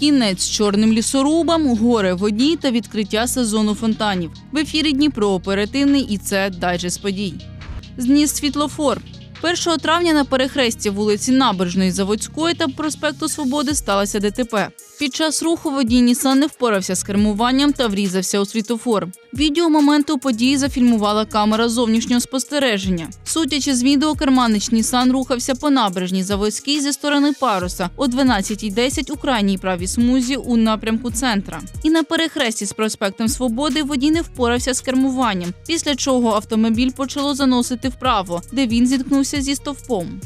Кінець чорним лісорубам, горе водій та відкриття сезону фонтанів. В ефірі Дніпро оперативний і це дайджест подій. Зніс світлофор. 1 травня на перехресті вулиці Набережної Заводської та проспекту Свободи сталося ДТП. Під час руху водій Нісан не впорався з кермуванням та врізався у світофор. Відео моменту події зафільмувала камера зовнішнього спостереження. Судячи з відео, керманич Нісан рухався по набережній Заводській зі сторони паруса о 12.10 у крайній правій смузі у напрямку центра. І на перехресті з проспектом Свободи водій не впорався з кермуванням, після чого автомобіль почало заносити вправо, де він зіткнувся зі стовпом.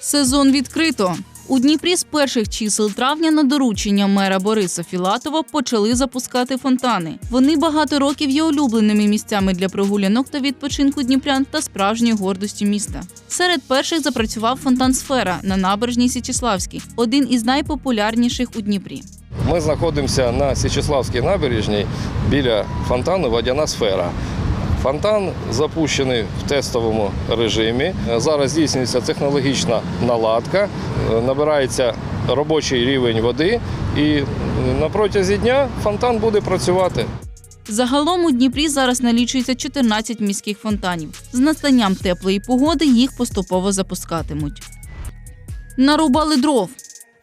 Сезон відкрито. У Дніпрі з перших чисел травня на доручення мера Бориса Філатова почали запускати фонтани. Вони багато років є улюбленими місцями для прогулянок та відпочинку дніпрян та справжньої гордості міста. Серед перших запрацював фонтан Сфера на набережній Січеславській, один із найпопулярніших у Дніпрі. Ми знаходимося на Січеславській набережній біля фонтану Водяна сфера. Фонтан запущений в тестовому режимі. Зараз здійснюється технологічна наладка, набирається робочий рівень води, і на протязі дня фонтан буде працювати. Загалом у Дніпрі зараз налічується 14 міських фонтанів. З настанням теплої погоди їх поступово запускатимуть. Нарубали дров.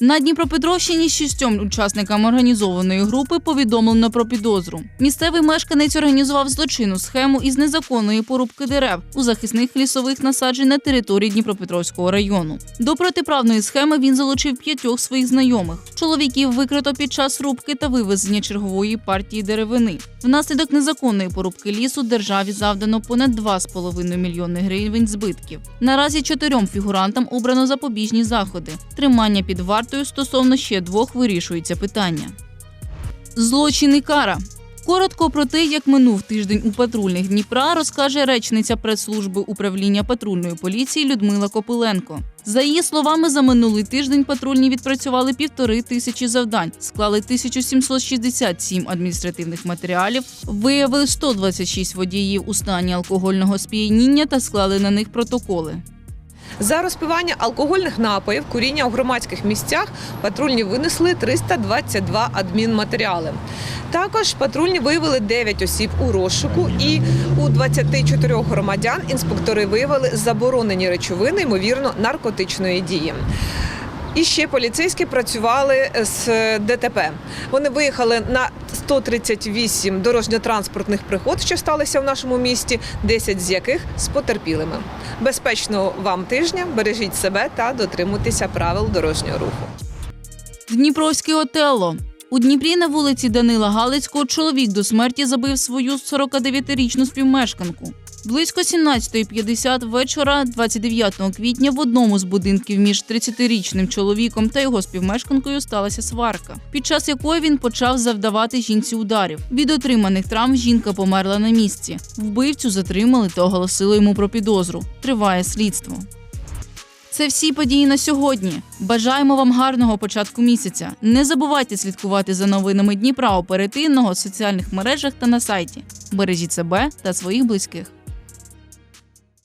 На Дніпропетровщині шістьом учасникам організованої групи повідомлено про підозру. Місцевий мешканець організував злочинну схему із незаконної порубки дерев у захисних лісових насаджень на території Дніпропетровського району. До протиправної схеми він залучив п'ятьох своїх знайомих. Чоловіків викрито під час рубки та вивезення чергової партії деревини. Внаслідок незаконної порубки лісу державі завдано понад 2,5 мільйони гривень збитків. Наразі чотирьом фігурантам обрано запобіжні заходи. Тримання під вартою стосовно ще двох вирішується питання. Злочин і кара. Коротко про те, як минув тиждень у патрульних Дніпра, розкаже речниця прес-служби управління патрульної поліції Людмила Копиленко. За її словами, за минулий тиждень патрульні відпрацювали півтори тисячі завдань, склали 1767 адміністративних матеріалів, виявили 126 водіїв у стані алкогольного сп'яніння та склали на них протоколи. За розпивання алкогольних напоїв, куріння у громадських місцях патрульні винесли 322 адмінматеріали. Також патрульні виявили 9 осіб у розшуку, і у 24 громадян інспектори виявили заборонені речовини, ймовірно, наркотичної дії. І ще поліцейські працювали з ДТП. Вони виїхали на 138 дорожньо-транспортних пригод, що сталися в нашому місті, 10 з яких з потерпілими. Безпечного вам тижня, бережіть себе та дотримуйтеся правил дорожнього руху. Дніпровське Отелло. У Дніпрі на вулиці Данила Галицького чоловік до смерті забив свою 49-річну співмешканку. Близько 17.50 вечора, 29 квітня, в одному з будинків між 30-річним чоловіком та його співмешканкою сталася сварка, під час якої він почав завдавати жінці ударів. Від отриманих травм жінка померла на місці. Вбивцю затримали та оголосили йому про підозру. Триває слідство. Це всі події на сьогодні. Бажаємо вам гарного початку місяця. Не забувайте слідкувати за новинами Дніпра оперативного в соціальних мережах та на сайті. Бережіть себе та своїх близьких.